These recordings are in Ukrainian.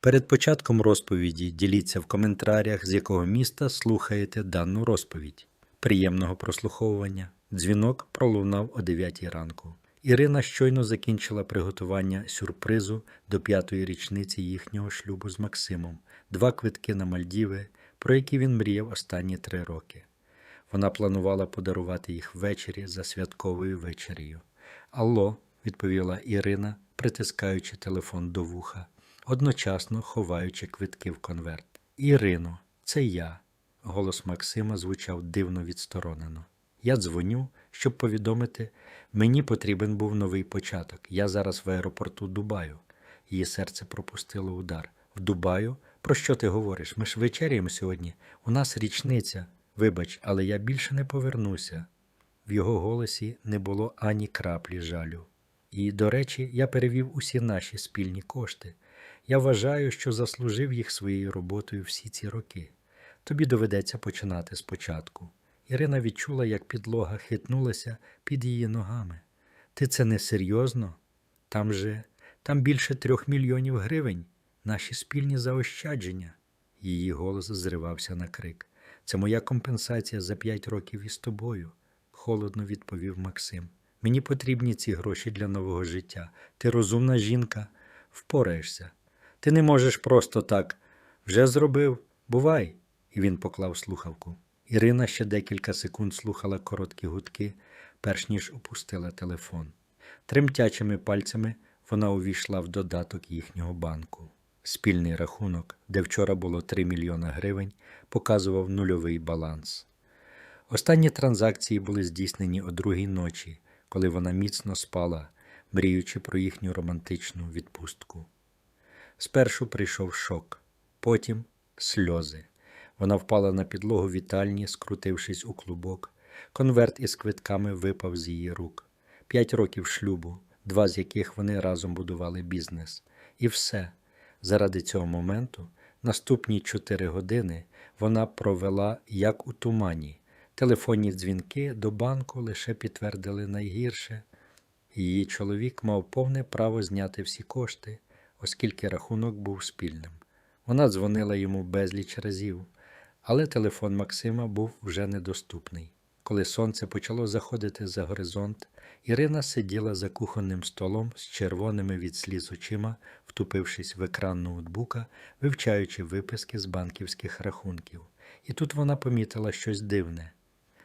Перед початком розповіді діліться в коментарях, з якого міста слухаєте дану розповідь. Приємного прослуховування. Дзвінок пролунав о 9 ранку. Ірина щойно закінчила приготування сюрпризу до п'ятої річниці їхнього шлюбу з Максимом, два квитки на Мальдіви, про які він мріяв останні три роки. Вона планувала подарувати їх ввечері за святковою вечерею. Алло, відповіла Ірина, притискаючи телефон до вуха, одночасно ховаючи квитки в конверт. Ірино, це я. Голос Максима звучав дивно відсторонено. Я дзвоню, щоб повідомити, мені потрібен був новий початок. Я зараз в аеропорту Дубаю. Її серце пропустило удар. В Дубаю? Про що ти говориш? Ми ж вечеряємо сьогодні. У нас річниця. Вибач, але я більше не повернуся. В його голосі не було ані краплі жалю. І, до речі, я перевів усі наші спільні кошти. Я вважаю, що заслужив їх своєю роботою всі ці роки. Тобі доведеться починати спочатку. Ірина відчула, як підлога хитнулася під її ногами. Ти це не серйозно? Там же там більше трьох мільйонів гривень, наші спільні заощадження. Її голос зривався на крик. Це моя компенсація за п'ять років із тобою, холодно відповів Максим. Мені потрібні ці гроші для нового життя. Ти розумна жінка, впораєшся. Ти не можеш просто так. Вже зробив. Бувай. І він поклав слухавку. Ірина ще декілька секунд слухала короткі гудки, перш ніж опустила телефон. Тремтячими пальцями вона увійшла в додаток їхнього банку. Спільний рахунок, де вчора було 3 мільйона гривень, показував нульовий баланс. Останні транзакції були здійснені о другій ночі, коли вона міцно спала, мріючи про їхню романтичну відпустку. Спершу прийшов шок, потім сльози. Вона впала на підлогу вітальні, скрутившись у клубок. Конверт із квитками випав з її рук. П'ять років шлюбу, два з яких вони разом будували бізнес. І все. Заради цього моменту, наступні чотири години, вона провела як у тумані. Телефонні дзвінки до банку лише підтвердили найгірше. Її чоловік мав повне право зняти всі кошти, оскільки рахунок був спільним. Вона дзвонила йому безліч разів, але телефон Максима був вже недоступний. Коли сонце почало заходити за горизонт, Ірина сиділа за кухонним столом з червоними від сліз очима, втупившись в екран ноутбука, вивчаючи виписки з банківських рахунків. І тут вона помітила щось дивне.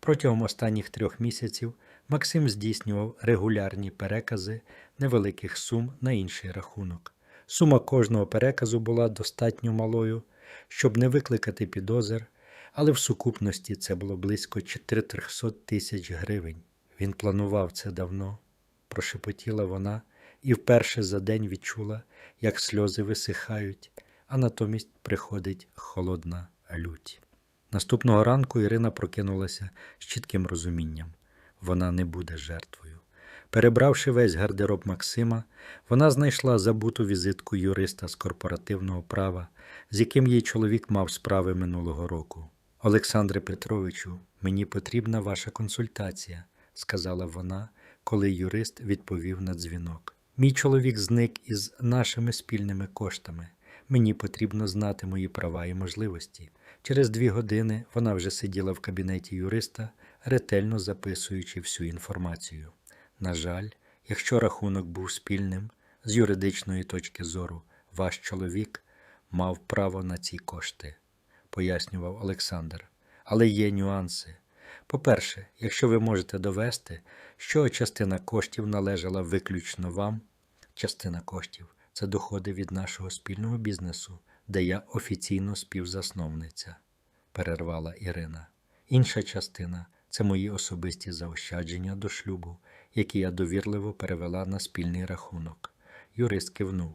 Протягом останніх трьох місяців Максим здійснював регулярні перекази невеликих сум на інший рахунок. Сума кожного переказу була достатньо малою, щоб не викликати підозр, але в сукупності це було близько 400 тисяч гривень. Він планував це давно, прошепотіла вона і вперше за день відчула, як сльози висихають, а натомість приходить холодна лють. Наступного ранку Ірина прокинулася з чітким розумінням вона не буде жертвою. Перебравши весь гардероб Максима, вона знайшла забуту візитку юриста з корпоративного права, з яким її чоловік мав справи минулого року. Олександре Петровичу, мені потрібна ваша консультація, сказала вона, коли юрист відповів на дзвінок. Мій чоловік зник із нашими спільними коштами. Мені потрібно знати мої права і можливості. Через дві години вона вже сиділа в кабінеті юриста, ретельно записуючи всю інформацію. На жаль, якщо рахунок був спільним, з юридичної точки зору, ваш чоловік мав право на ці кошти, пояснював Олександр. Але є нюанси. По-перше, якщо ви можете довести, що частина коштів належала виключно вам, частина коштів це доходи від нашого спільного бізнесу, де я офіційно співзасновниця, перервала Ірина. Інша частина це мої особисті заощадження до шлюбу, які я довірливо перевела на спільний рахунок. Юрист кивнув.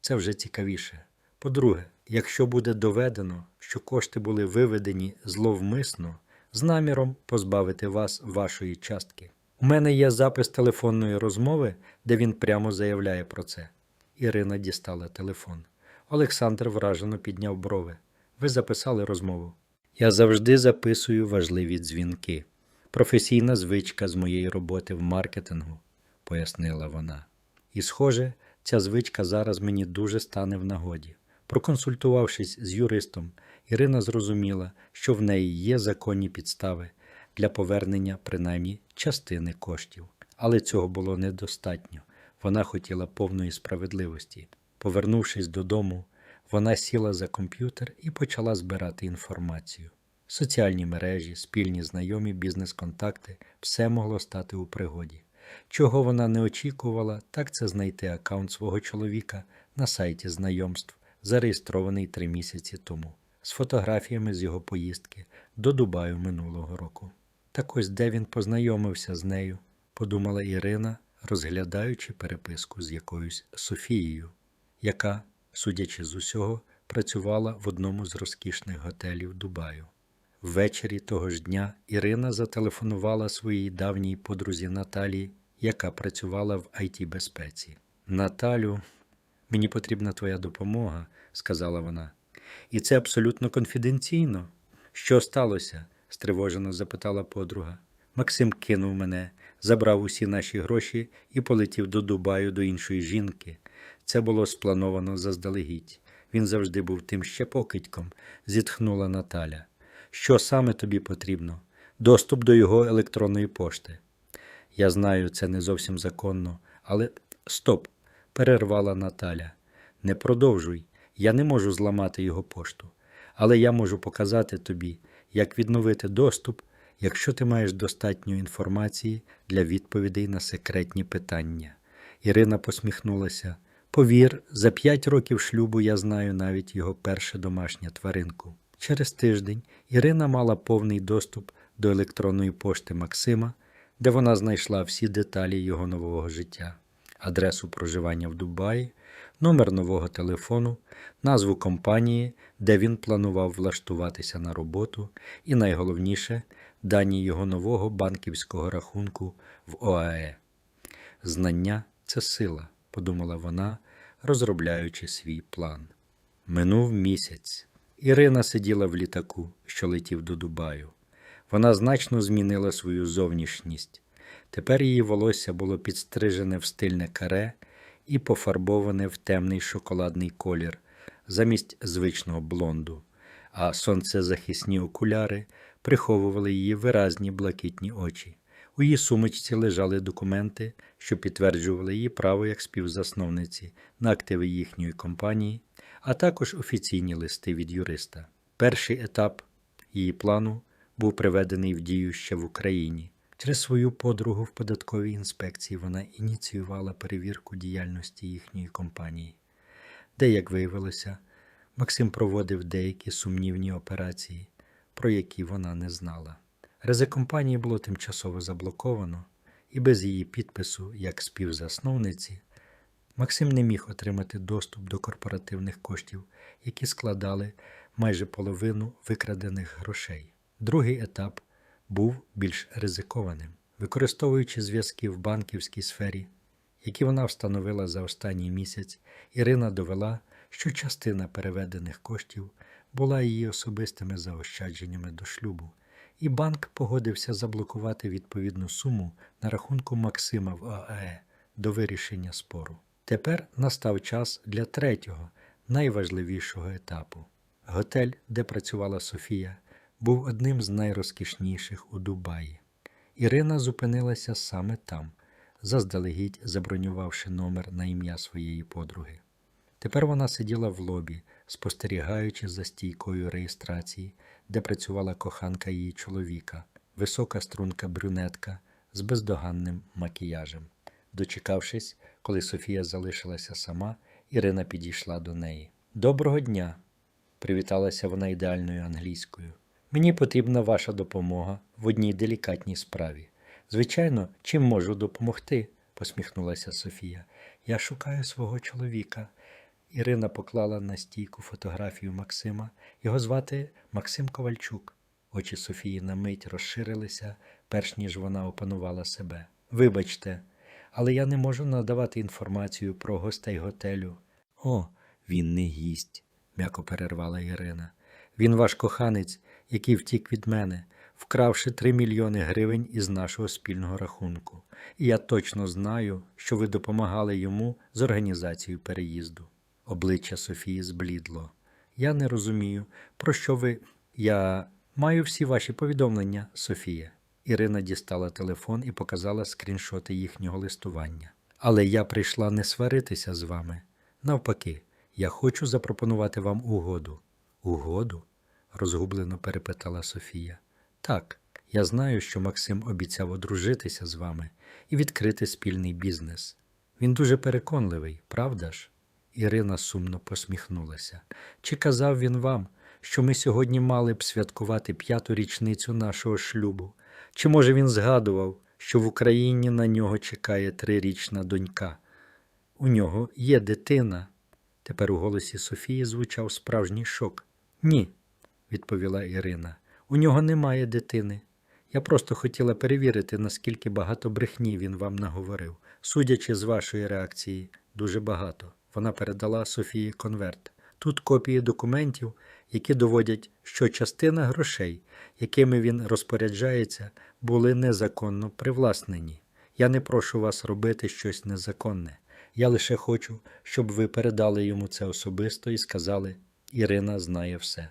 Це вже цікавіше. По-друге, якщо буде доведено, що кошти були виведені зловмисно, з наміром позбавити вас вашої частки. У мене є запис телефонної розмови, де він прямо заявляє про це. Ірина дістала телефон. Олександр вражено підняв брови. Ви записали розмову. Я завжди записую важливі дзвінки. Професійна звичка з моєї роботи в маркетингу, пояснила вона. І, схоже, ця звичка зараз мені дуже стане в нагоді. Проконсультувавшись з юристом, Ірина зрозуміла, що в неї є законні підстави для повернення принаймні частини коштів. Але цього було недостатньо. Вона хотіла повної справедливості. Повернувшись додому, вона сіла за комп'ютер і почала збирати інформацію. Соціальні мережі, спільні знайомі, бізнес-контакти все могло стати у пригоді. Чого вона не очікувала, так це знайти аккаунт свого чоловіка на сайті знайомств, зареєстрований три місяці тому, з фотографіями з його поїздки до Дубаю минулого року. Так ось де він познайомився з нею, подумала Ірина, розглядаючи переписку з якоюсь Софією, яка, судячи з усього, працювала в одному з розкішних готелів Дубаю. Ввечері того ж дня Ірина зателефонувала своїй давній подрузі Наталії, яка працювала в it безпеці. Наталю, мені потрібна твоя допомога, сказала вона. І це абсолютно конфіденційно. Що сталося? стривожено запитала подруга. Максим кинув мене, забрав усі наші гроші і полетів до Дубаю до іншої жінки. Це було сплановано заздалегідь. Він завжди був тим ще покидьком, зітхнула Наталя. Що саме тобі потрібно? Доступ до його електронної пошти. Я знаю, це не зовсім законно, але стоп, перервала Наталя. Не продовжуй. Я не можу зламати його пошту, але я можу показати тобі, як відновити доступ, якщо ти маєш достатньо інформації для відповідей на секретні питання. Ірина посміхнулася. Повір, за п'ять років шлюбу я знаю навіть його перше домашнє тваринку. Через тиждень Ірина мала повний доступ до електронної пошти Максима, де вона знайшла всі деталі його нового життя, адресу проживання в Дубаї, номер нового телефону, назву компанії, де він планував влаштуватися на роботу, і найголовніше дані його нового банківського рахунку в ОАЕ. Знання це сила, подумала вона, розробляючи свій план. Минув місяць. Ірина сиділа в літаку, що летів до Дубаю. Вона значно змінила свою зовнішність. Тепер її волосся було підстрижене в стильне каре і пофарбоване в темний шоколадний колір замість звичного блонду, а сонцезахисні окуляри приховували її виразні блакитні очі. У її сумочці лежали документи, що підтверджували її право як співзасновниці на активи їхньої компанії, а також офіційні листи від юриста. Перший етап її плану був приведений в дію ще в Україні. Через свою подругу в податковій інспекції вона ініціювала перевірку діяльності їхньої компанії, де, як виявилося, Максим проводив деякі сумнівні операції, про які вона не знала. Рези компанії було тимчасово заблоковано, і без її підпису, як співзасновниці, Максим не міг отримати доступ до корпоративних коштів, які складали майже половину викрадених грошей. Другий етап був більш ризикованим, використовуючи зв'язки в банківській сфері, які вона встановила за останній місяць, Ірина довела, що частина переведених коштів була її особистими заощадженнями до шлюбу, і банк погодився заблокувати відповідну суму на рахунку Максима в АЕ до вирішення спору. Тепер настав час для третього, найважливішого етапу. Готель, де працювала Софія, був одним з найрозкішніших у Дубаї. Ірина зупинилася саме там, заздалегідь забронювавши номер на ім'я своєї подруги. Тепер вона сиділа в лобі, спостерігаючи за стійкою реєстрації, де працювала коханка її чоловіка, висока струнка брюнетка з бездоганним макіяжем. Дочекавшись, коли Софія залишилася сама, Ірина підійшла до неї. Доброго дня! привіталася вона ідеальною англійською. Мені потрібна ваша допомога в одній делікатній справі. Звичайно, чим можу допомогти? посміхнулася Софія. Я шукаю свого чоловіка. Ірина поклала на стійку фотографію Максима. Його звати Максим Ковальчук. Очі Софії на мить розширилися, перш ніж вона опанувала себе. Вибачте, але я не можу надавати інформацію про гостей готелю. О, він не гість, м'яко перервала Ірина. Він ваш коханець, який втік від мене, вкравши три мільйони гривень із нашого спільного рахунку. І я точно знаю, що ви допомагали йому з організацією переїзду. Обличчя Софії зблідло. Я не розумію, про що ви. Я маю всі ваші повідомлення, Софія. Ірина дістала телефон і показала скріншоти їхнього листування. Але я прийшла не сваритися з вами. Навпаки, я хочу запропонувати вам угоду. Угоду? розгублено перепитала Софія. Так, я знаю, що Максим обіцяв одружитися з вами і відкрити спільний бізнес. Він дуже переконливий, правда ж? Ірина сумно посміхнулася. Чи казав він вам, що ми сьогодні мали б святкувати п'яту річницю нашого шлюбу? Чи може він згадував, що в Україні на нього чекає трирічна донька? У нього є дитина. Тепер у голосі Софії звучав справжній шок. Ні, відповіла Ірина. У нього немає дитини. Я просто хотіла перевірити, наскільки багато брехні він вам наговорив. Судячи з вашої реакції, дуже багато. Вона передала Софії конверт. Тут копії документів, які доводять, що частина грошей, якими він розпоряджається, були незаконно привласнені. Я не прошу вас робити щось незаконне. Я лише хочу, щоб ви передали йому це особисто і сказали: Ірина знає все.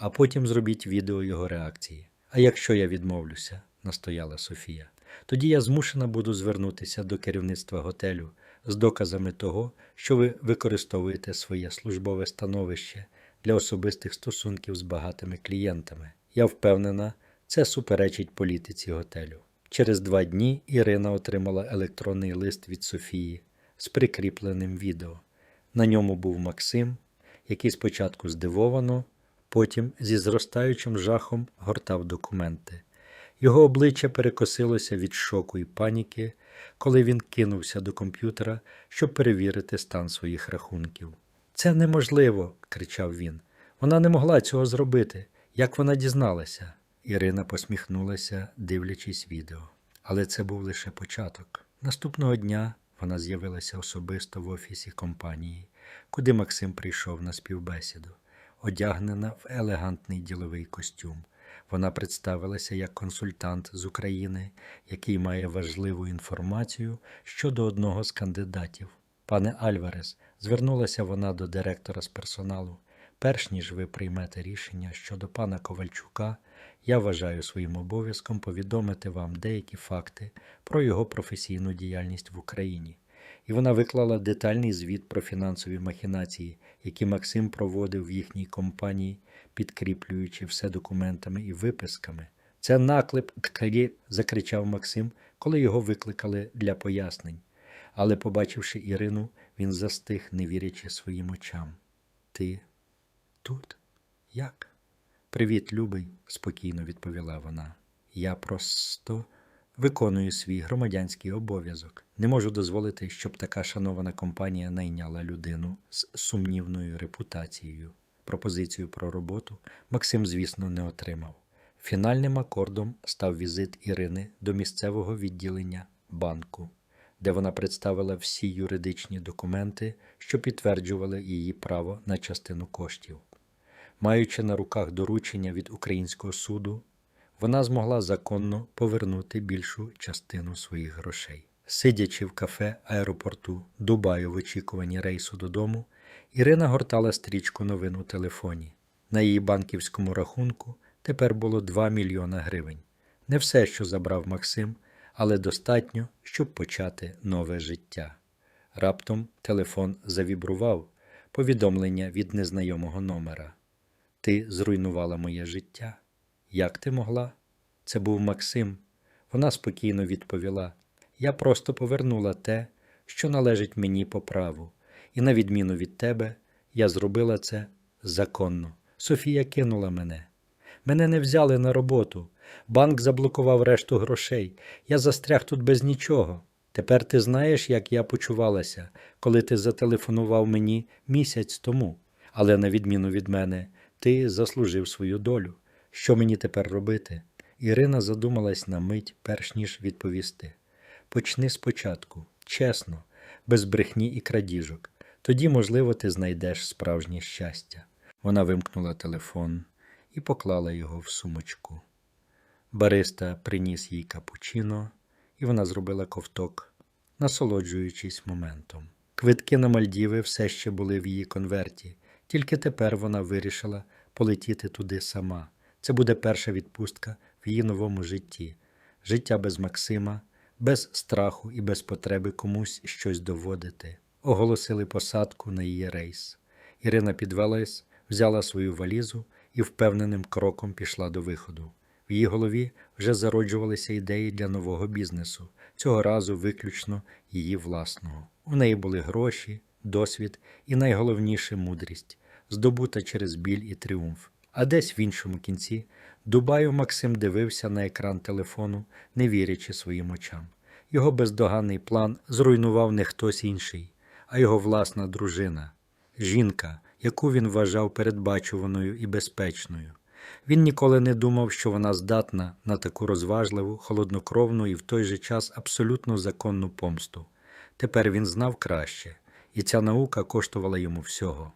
А потім зробіть відео його реакції. А якщо я відмовлюся, настояла Софія, тоді я змушена буду звернутися до керівництва готелю з доказами того, що ви використовуєте своє службове становище для особистих стосунків з багатими клієнтами. Я впевнена, це суперечить політиці готелю. Через два дні Ірина отримала електронний лист від Софії з прикріпленим відео. На ньому був Максим, який спочатку здивовано, потім зі зростаючим жахом гортав документи. Його обличчя перекосилося від шоку і паніки, коли він кинувся до комп'ютера, щоб перевірити стан своїх рахунків. Це неможливо, кричав він. Вона не могла цього зробити. Як вона дізналася? Ірина посміхнулася, дивлячись відео. Але це був лише початок. Наступного дня вона з'явилася особисто в офісі компанії, куди Максим прийшов на співбесіду, одягнена в елегантний діловий костюм. Вона представилася як консультант з України, який має важливу інформацію щодо одного з кандидатів. Пане Альварес, звернулася вона до директора з персоналу. Перш ніж ви приймете рішення щодо пана Ковальчука, я вважаю своїм обов'язком повідомити вам деякі факти про його професійну діяльність в Україні. І вона виклала детальний звіт про фінансові махінації, які Максим проводив в їхній компанії, підкріплюючи все документами і виписками. Це наклеп ткалі, закричав Максим, коли його викликали для пояснень. Але, побачивши Ірину, він застиг, не вірячи своїм очам. Ти тут? Як? Привіт, любий, спокійно відповіла вона. Я просто виконую свій громадянський обов'язок. Не можу дозволити, щоб така шанована компанія найняла людину з сумнівною репутацією. Пропозицію про роботу Максим, звісно, не отримав. Фінальним акордом став візит Ірини до місцевого відділення банку, де вона представила всі юридичні документи, що підтверджували її право на частину коштів. Маючи на руках доручення від українського суду, вона змогла законно повернути більшу частину своїх грошей. Сидячи в кафе аеропорту Дубаю в очікуванні рейсу додому, Ірина гортала стрічку новин у телефоні. На її банківському рахунку тепер було 2 мільйона гривень. Не все, що забрав Максим, але достатньо, щоб почати нове життя. Раптом телефон завібрував повідомлення від незнайомого номера. Ти зруйнувала моє життя. Як ти могла? Це був Максим. Вона спокійно відповіла: Я просто повернула те, що належить мені по праву, і, на відміну від тебе, я зробила це законно. Софія кинула мене. Мене не взяли на роботу. Банк заблокував решту грошей. Я застряг тут без нічого. Тепер ти знаєш, як я почувалася, коли ти зателефонував мені місяць тому. Але, на відміну від мене, ти заслужив свою долю. Що мені тепер робити? Ірина задумалась на мить, перш ніж відповісти. Почни спочатку, чесно, без брехні і крадіжок. Тоді, можливо, ти знайдеш справжнє щастя. Вона вимкнула телефон і поклала його в сумочку. Бариста приніс їй капучино, і вона зробила ковток, насолоджуючись моментом. Квитки на Мальдіви все ще були в її конверті, тільки тепер вона вирішила полетіти туди сама. Це буде перша відпустка в її новому житті. Життя без Максима, без страху і без потреби комусь щось доводити. Оголосили посадку на її рейс. Ірина підвелась, взяла свою валізу і впевненим кроком пішла до виходу. В її голові вже зароджувалися ідеї для нового бізнесу, цього разу виключно її власного. У неї були гроші, досвід і найголовніше мудрість, здобута через біль і тріумф. А десь в іншому кінці Дубаю Максим дивився на екран телефону, не вірячи своїм очам. Його бездоганний план зруйнував не хтось інший, а його власна дружина, жінка, яку він вважав передбачуваною і безпечною. Він ніколи не думав, що вона здатна на таку розважливу, холоднокровну і в той же час абсолютно законну помсту. Тепер він знав краще, і ця наука коштувала йому всього.